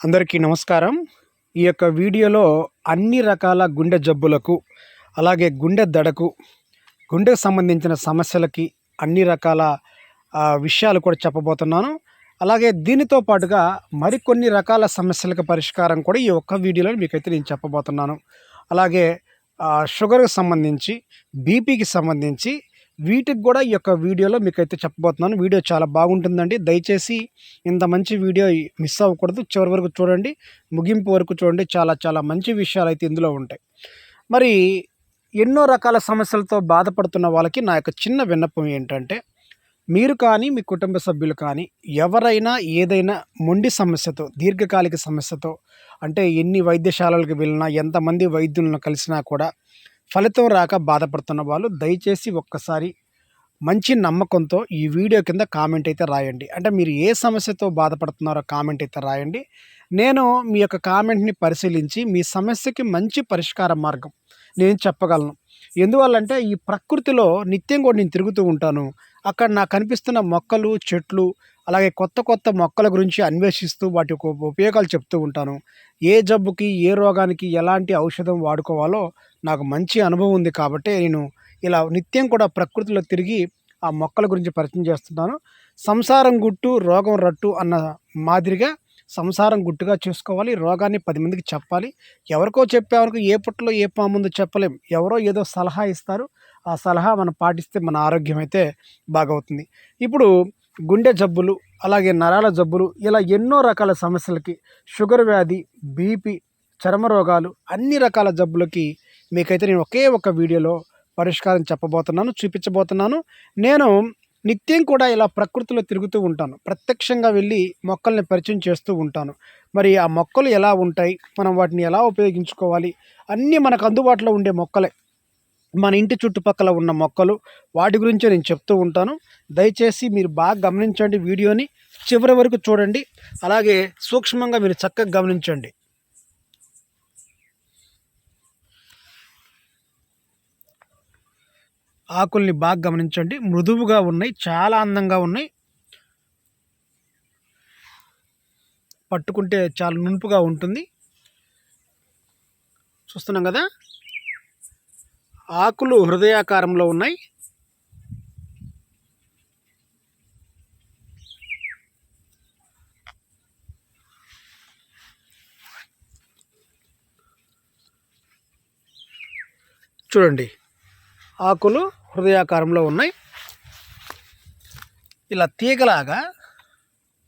అందరికీ నమస్కారం. ఈ యొక్క వీడియోలో అన్ని రకాల గుండె జబ్బులకు అలాగే గుండె దడకు గుండెకు సంబంధించిన సమస్యలకి అన్ని రకాల విషయాలు కూడా చెప్పబోతున్నాను. అలాగే దీనితో పాటుగా మరికొన్ని రకాల సమస్యలకు పరిష్కారం కూడా ఈ ఒక్క వీడియోలో మీకైతే నేను చెప్పబోతున్నాను. అలాగే షుగర్కి సంబంధించి బీపీకి సంబంధించి వీటికి కూడా ఈ యొక్క వీడియోలో మీకైతే చెప్పబోతున్నాను. వీడియో చాలా బాగుంటుందండి. దయచేసి ఇంత మంచి వీడియో మిస్ అవ్వకూడదు. చివరి వరకు చూడండి. ముగింపు వరకు చూడండి. చాలా చాలా మంచి విషయాలు అయితే ఇందులో ఉంటాయి. మరి ఎన్నో రకాల సమస్యలతో బాధపడుతున్న వాళ్ళకి నా యొక్క చిన్న విన్నపం ఏంటంటే మీరు కానీ మీ కుటుంబ సభ్యులు కానీ ఎవరైనా ఏదైనా మొండి సమస్యతో దీర్ఘకాలిక సమస్యతో అంటే ఎన్ని వైద్యశాలలకు వెళ్ళినా ఎంతమంది వైద్యులను కలిసినా కూడా ఫలితం రాక బాధపడుతున్న వాళ్ళు దయచేసి ఒక్కసారి మంచి నమ్మకంతో ఈ వీడియో కింద కామెంట్ అయితే రాయండి. అంటే మీరు ఏ సమస్యతో బాధపడుతున్నారో కామెంట్ అయితే రాయండి. నేను మీ యొక్క కామెంట్ని పరిశీలించి మీ సమస్యకి మంచి పరిష్కార మార్గం నేను చెప్పగలను. ఎందువల్లంటే ఈ ప్రకృతిలో నిత్యం కూడా నేను తిరుగుతూ ఉంటాను. అక్కడ నాకు కనిపిస్తున్న మొక్కలు చెట్లు అలాగే కొత్త కొత్త మొక్కల గురించి అన్వేషిస్తూ వాటి యొక్క ఉపయోగాలు చెప్తూ ఉంటాను. ఏ జబ్బుకి ఏ రోగానికి ఎలాంటి ఔషధం వాడుకోవాలో నాకు మంచి అనుభవం ఉంది కాబట్టి నేను ఇలా నిత్యం కూడా ప్రకృతిలో తిరిగి ఆ మొక్కల గురించి పరిచయం చేస్తున్నాను. సంసారం గుట్టు రోగం రట్టు అన్న మాదిరిగా సంసారం గుట్టుగా చేసుకోవాలి. రోగాన్ని పది మందికి చెప్పాలి. ఎవరికో చెప్పేవరకు ఏ పుట్టలో ఏ పాముందో చెప్పలేం. ఎవరో ఏదో సలహా ఇస్తారు. ఆ సలహా మనం పాటిస్తే మన ఆరోగ్యం అయితే బాగవుతుంది. ఇప్పుడు గుండె జబ్బులు అలాగే నరాల జబ్బులు ఇలా ఎన్నో రకాల సమస్యలకి షుగర్ వ్యాధి బీపీ చర్మ రోగాలు అన్ని రకాల జబ్బులకి మీకైతే నేను ఒకే ఒక వీడియోలో పరిష్కారం చెప్పబోతున్నాను చూపించబోతున్నాను. నేను నిత్యం కూడా ఇలా ప్రకృతిలో తిరుగుతూ ఉంటాను. ప్రత్యక్షంగా వెళ్ళి మొక్కల్ని పరిచయం చేస్తూ ఉంటాను. మరి ఆ మొక్కలు ఎలా ఉంటాయి? మనం వాటిని ఎలా ఉపయోగించుకోవాలి? అన్నీ మనకు అందుబాటులో ఉండే మొక్కలే. మన ఇంటి చుట్టుపక్కల ఉన్న మొక్కలు వాటి గురించి నేను చెప్తూ ఉంటాను. దయచేసి మీరు బాగా గమనించండి వీడియోని. చివరి వరకు చూడండి. అలాగే సూక్ష్మంగా మీరు చక్కగా గమనించండి. ఆకుల్ని బాగా గమనించండి. మృదువుగా ఉన్నాయి. చాలా అందంగా ఉన్నాయి. పట్టుకుంటే చాలా నునుపుగా ఉంటుంది. చూస్తున్నాం కదా? ఆకులు హృదయాకారంలో ఉన్నాయి. చూడండి ఆకులు హృదయాకారంలో ఉన్నాయి. ఇలా తీగలాగా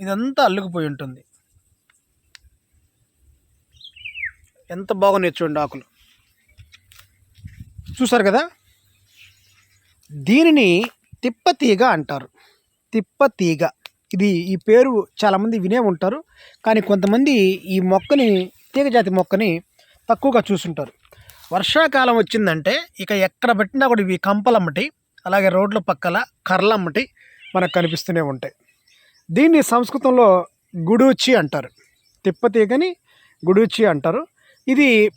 ఇదంతా అల్లుకుపోయి ఉంటుంది. ఎంత బాగున్నాయి చూడండి ఆకులు. చూసారు కదా? దీనిని తిప్పతీగ అంటారు. తిప్పతీగ. ఇది ఈ పేరు చాలామంది వినే ఉంటారు. కానీ కొంతమంది ఈ మొక్కని తీగజాతి మొక్కని తక్కువగా చూసుంటారు. వర్షాకాలం వచ్చిందంటే ఇక ఎక్కడ పెట్టినా కూడా ఇవి కంపలమ్మటి అలాగే రోడ్ల పక్కల కర్రలమ్మటి మనకు కనిపిస్తూనే ఉంటాయి. దీన్ని సంస్కృతంలో గుడూచి అంటారు. తిప్పతీగని గుడూచి అంటారు. ఇది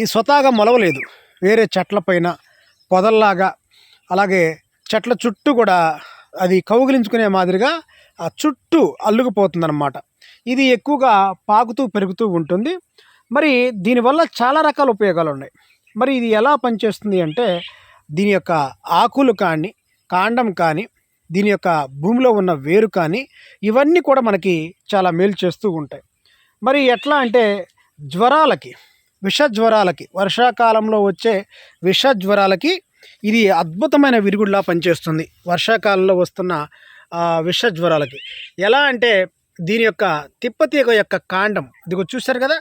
ఈ స్వతహాగా మొలవలేదు. వేరే చెట్లపైన పొదల్లాగా అలాగే చెట్ల చుట్టూ కూడా అది కౌగిలించుకునే మాదిరిగా ఆ చుట్టూ అల్లుకుపోతుందన్నమాట. ఇది ఎక్కువగా పాకుతూ పెరుగుతూ ఉంటుంది. మరి దీనివల్ల చాలా రకాల ఉపయోగాలు ఉన్నాయి. మరి ఇది ఎలా పనిచేస్తుంది అంటే దీని యొక్క ఆకులు కానీ కాండం కానీ దీని యొక్క భూమిలో ఉన్న వేరు కానీ ఇవన్నీ కూడా మనకి చాలా మేలు చేస్తూ ఉంటాయి. మరి ఎట్లా అంటే జ్వరాలకి విష జ్వరాలకి వర్షాకాలంలో వచ్చే విష జ్వరాలకి ఇది అద్భుతమైన విరుగుడులా పనిచేస్తుంది. వర్షాకాలంలో వస్తున్న విష జ్వరాలకి ఎలా అంటే దీని యొక్క తిప్పతీగ యొక్క కాండం ఇదిగో చూశారు కదా?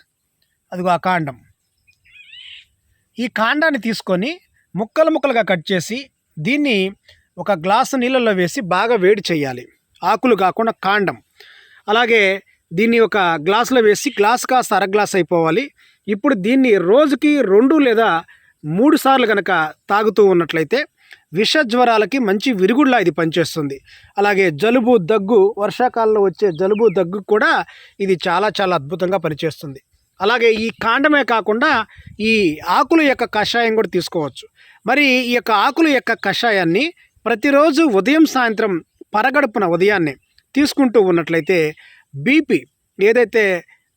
అదిగో ఆ కాండం. ఈ కాండాన్ని తీసుకొని ముక్కలు ముక్కలుగా కట్ చేసి దీన్ని ఒక గ్లాసు నీళ్ళల్లో వేసి బాగా వేడి చేయాలి. ఆకులు కాకుండా కాండం. అలాగే దీన్ని ఒక గ్లాసులో వేసి గ్లాస్ కాస్త అర గ్లాస్ అయిపోవాలి. ఇప్పుడు దీన్ని రోజుకి రెండు లేదా మూడు సార్లు కనుక తాగుతూ ఉన్నట్లయితే విష జ్వరాలకి మంచి విరుగుడులా ఇది పనిచేస్తుంది. అలాగే జలుబు దగ్గు వర్షాకాలంలో వచ్చే జలుబు దగ్గు కూడా ఇది చాలా చాలా అద్భుతంగా పనిచేస్తుంది. అలాగే ఈ కాండమే కాకుండా ఈ ఆకుల యొక్క కషాయం కూడా తీసుకోవచ్చు. మరి ఈ యొక్క ఆకుల యొక్క కషాయాన్ని ప్రతిరోజు ఉదయం సాయంత్రం పరగడుపున ఉదయాన్నే తీసుకుంటూ ఉన్నట్లయితే బీపీ ఏదైతే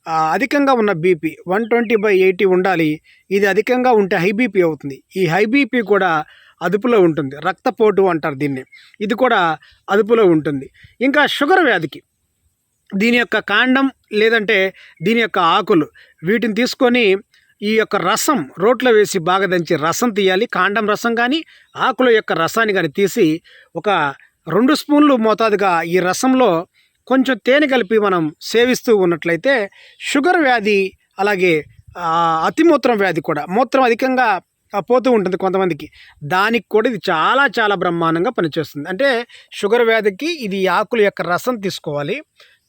అధికంగా ఉన్న BP one twenty by eighty ఉండాలి. ఇది అధికంగా ఉంటే హై బీపీ అవుతుంది. ఈ హై బీపీ కూడా అదుపులో ఉంటుంది. రక్తపోటు అంటారు దీన్ని. ఇది కూడా అదుపులో ఉంటుంది. ఇంకా షుగర్ వ్యాధికి. దీని యొక్క కాండం లేదంటే దీని యొక్క ఆకులు. వీటిని తీసుకొని ఈ యొక్క రసం రోట్లో వేసి బాగా దంచి రసం తీయాలి. కాండం రసం కానీ ఆకుల యొక్క రసాన్ని కానీ తీసి ఒక రెండు స్పూన్లు మోతాదుగా ఈ రసంలో కొంచెం తేనె కలిపి మనం సేవిస్తూ ఉన్నట్లయితే షుగర్ వ్యాధి అలాగే అతిమూత్రం వ్యాధి కూడా మూత్రం అధికంగా పోతూ ఉంటుంది కొంతమందికి. దానికి కూడా ఇది చాలా చాలా బ్రహ్మాండంగా పనిచేస్తుంది. అంటే షుగర్ వ్యాధికి ఇది ఆకుల యొక్క రసం తీసుకోవాలి.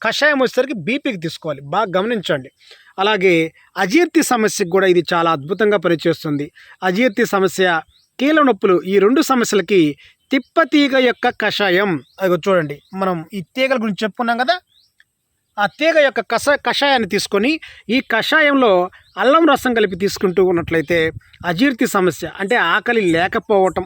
కషాయం వచ్చేసరికి బీపీకి తీసుకోవాలి. బాగా గమనించండి. అలాగే అజీర్తి సమస్యకు కూడా ఇది చాలా అద్భుతంగా పనిచేస్తుంది. అజీర్తి సమస్య కీళ్ళ నొప్పులు ఈ రెండు సమస్యలకి తిప్పతీగ యొక్క కషాయం. అది చూడండి మనం ఈ తీగల గురించి చెప్పుకున్నాం కదా ఆ తీగ యొక్క కష కషాయాన్ని తీసుకొని ఈ కషాయంలో అల్లం రసం కలిపి తీసుకుంటూ ఉన్నట్లయితే అజీర్తి సమస్య. అంటే ఆకలి లేకపోవటం.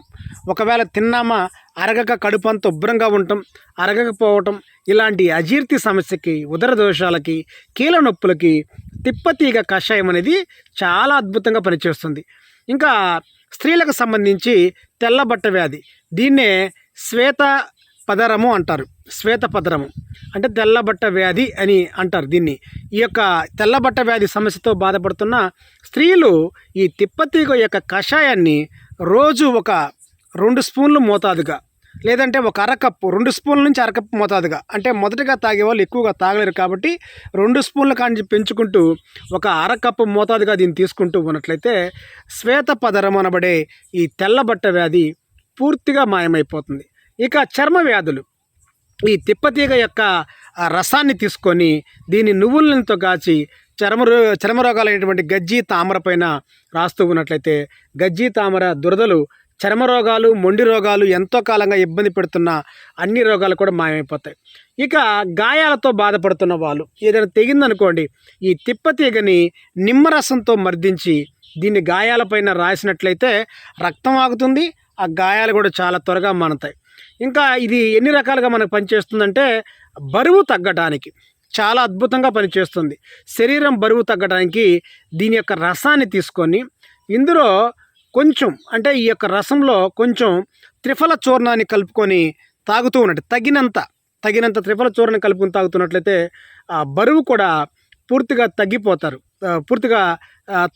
ఒకవేళ తిన్నామా అరగక కడుపు అంత ఉభ్రంగా ఉండటం అరగకపోవటం ఇలాంటి అజీర్తి సమస్యకి ఉదర దోషాలకి కీళ్ళ నొప్పులకి తిప్పతీగ కషాయం అనేది చాలా అద్భుతంగా పనిచేస్తుంది. ఇంకా స్త్రీలకు సంబంధించి తెల్లబట్ట వ్యాధి. దీన్నే శ్వేత పదరము అంటారు. శ్వేత పదరము. అంటే తెల్లబట్ట వ్యాధి అని అంటారు దీన్ని. ఈ యొక్క తెల్లబట్ట వ్యాధి సమస్యతో బాధపడుతున్న స్త్రీలు ఈ తిప్పతీగ యొక్క కషాయాన్ని రోజు ఒక రెండు స్పూన్లు మోతాదుగా లేదంటే ఒక అరకప్పు రెండు స్పూన్ల నుంచి అరకప్పు మోతాదుగా. అంటే మొదటగా తాగే వాళ్ళు ఎక్కువగా తాగలేరు కాబట్టి రెండు స్పూన్ల కాంచి పెంచుకుంటూ ఒక అరకప్పు మోతాదుగా దీన్ని తీసుకుంటూ ఉన్నట్లయితే శ్వేత పదరం అనబడే ఈ తెల్లబట్ట వ్యాధి పూర్తిగా మాయమైపోతుంది. ఇక చర్మ వ్యాధులు. ఈ తిప్పతీగ యొక్క రసాన్ని తీసుకొని దీన్ని నువ్వుల కాచి చర్మ రో చర్మ రోగాలైనటువంటి గజ్జి తామర పైన రాస్తూ ఉన్నట్లయితే గజ్జి తామర దురదలు చర్మ రోగాలు మొండి రోగాలు ఎంతో కాలంగా ఇబ్బంది పెడుతున్న అన్ని రోగాలు కూడా మాయమైపోతాయి. ఇక గాయాలతో బాధపడుతున్న వాళ్ళు ఏదైనా తెగిందనుకోండి ఈ తిప్పతీగని నిమ్మరసంతో మర్దించి దీన్ని గాయాలపైన రాసినట్లయితే రక్తం ఆగుతుంది ఆ గాయాలు కూడా చాలా త్వరగా మానుతాయి. ఇంకా ఇది ఎన్ని రకాలుగా మనకు పనిచేస్తుందంటే బరువు తగ్గడానికి చాలా అద్భుతంగా పనిచేస్తుంది. శరీరం బరువు తగ్గడానికి దీని యొక్క రసాన్ని తీసుకొని ఇందులో కొంచెం అంటే ఈ యొక్క రసంలో కొంచెం త్రిఫల చూర్ణాన్ని కలుపుకొని తాగుతూ ఉన్నట్టు తగినంత తగినంత త్రిఫల చూర్ణం కలుపుకొని తాగుతున్నట్లయితే ఆ బరువు కూడా పూర్తిగా తగ్గిపోతారు. పూర్తిగా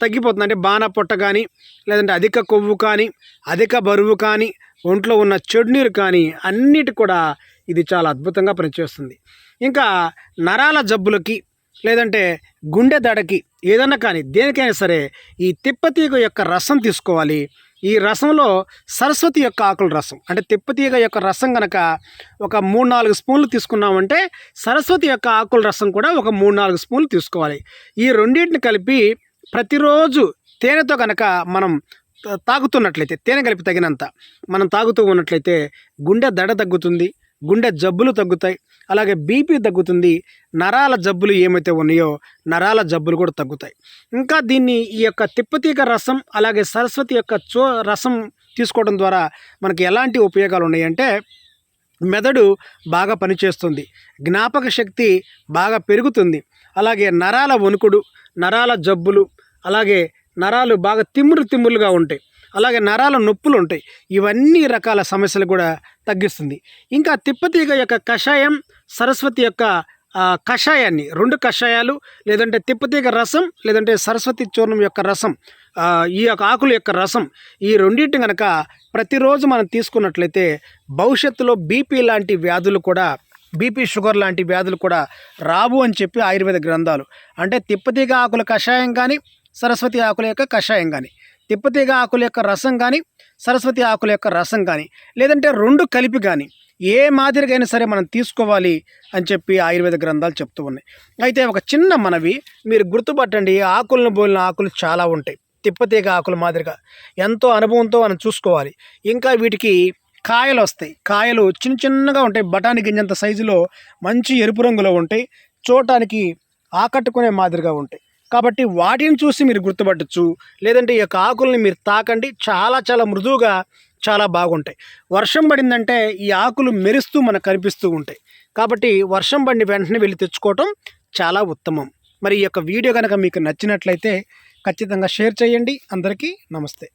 తగ్గిపోతుంది. అంటే బాణ పొట్ట కానీ లేదంటే అధిక కొవ్వు కానీ అధిక బరువు కానీ ఒంట్లో ఉన్న చెడు నీరు కానీ అన్నిటి కూడా ఇది చాలా అద్భుతంగా పనిచేస్తుంది. ఇంకా నరాల జబ్బులకి లేదంటే గుండె దడకి ఏదన్నా కానీ దేనికైనా సరే ఈ తిప్పతీగ యొక్క రసం తీసుకోవాలి. ఈ రసంలో సరస్వతి యొక్క ఆకుల రసం. అంటే తిప్పతీగ యొక్క రసం కనుక ఒక మూడు నాలుగు స్పూన్లు తీసుకున్నామంటే సరస్వతి యొక్క ఆకుల రసం కూడా ఒక మూడు నాలుగు స్పూన్లు తీసుకోవాలి. ఈ రెండింటిని కలిపి ప్రతిరోజు తేనెతో కనుక మనం తాగుతున్నట్లయితే తేనె కలిపి తగినంత మనం తాగుతూ ఉన్నట్లయితే గుండె దడ తగ్గుతుంది గుండె జబ్బులు తగ్గుతాయి అలాగే బీపీ తగ్గుతుంది నరాల జబ్బులు ఏమైతే ఉన్నాయో నరాల జబ్బులు కూడా తగ్గుతాయి. ఇంకా దీన్ని ఈ యొక్క తిప్పతీక రసం అలాగే సరస్వతి యొక్క చో రసం తీసుకోవడం ద్వారా మనకి ఎలాంటి ఉపయోగాలు ఉన్నాయంటే మెదడు బాగా పనిచేస్తుంది జ్ఞాపక శక్తి బాగా పెరుగుతుంది అలాగే నరాల వణుకుడు నరాల జబ్బులు అలాగే నరాలు బాగా తిమ్మురు తిమ్మురుగా ఉంటాయి. అలాగే నరాల నొప్పులు ఉంటాయి ఇవన్నీ రకాల సమస్యలు కూడా తగ్గిస్తుంది. ఇంకా తిప్పతీగ యొక్క కషాయం సరస్వతి యొక్క కషాయాన్ని రెండు కషాయాలు లేదంటే తిప్పతీగ రసం లేదంటే సరస్వతి చూర్ణం యొక్క రసం ఈ యొక్క ఆకుల యొక్క రసం ఈ రెండింటిని కనుక ప్రతిరోజు మనం తీసుకున్నట్లయితే భవిష్యత్తులో బీపీ లాంటి వ్యాధులు కూడా బీపీ షుగర్ లాంటి వ్యాధులు కూడా రావు అని చెప్పి ఆయుర్వేద గ్రంథాలు. అంటే తిప్పతీగ ఆకుల కషాయం కానీ సరస్వతి ఆకుల యొక్క కషాయం కానీ తిప్పతీగ ఆకుల యొక్క రసం కానీ సరస్వతి ఆకుల యొక్క రసం కానీ లేదంటే రెండు కలిపి కానీ ఏ మాదిరిగైనా సరే మనం తీసుకోవాలి అని చెప్పి ఆయుర్వేద గ్రంథాలు చెప్తూ ఉన్నాయి. అయితే ఒక చిన్న మనవి మీరు గుర్తుపట్టండి ఆకులను బోలిన ఆకులు చాలా ఉంటాయి. తిప్పతీగ ఆకుల మాదిరిగా ఎంతో అనుభవంతో మనం చూసుకోవాలి. ఇంకా వీటికి కాయలు వస్తాయి. కాయలు చిన్న చిన్నగా ఉంటాయి. బఠానీ గింజంత సైజులో మంచి ఎరుపు రంగులో ఉంటాయి. చూడటానికి ఆకట్టుకునే మాదిరిగా ఉంటాయి. కాబట్టి వాటిని చూసి మీరు గుర్తుపట్టచ్చు. లేదంటే ఈ యొక్క ఆకుల్ని మీరు తాకండి. చాలా చాలా మృదువుగా చాలా బాగుంటాయి. వర్షం పడిందంటే ఈ ఆకులు మెరుస్తూ మనకు కనిపిస్తూ ఉంటాయి. కాబట్టి వర్షం పడిన వెంటనే వెళ్ళి తెచ్చుకోవటం చాలా ఉత్తమం. మరి ఈ యొక్క వీడియో కనుక మీకు నచ్చినట్లయితే ఖచ్చితంగా షేర్ చేయండి. అందరికీ నమస్తే.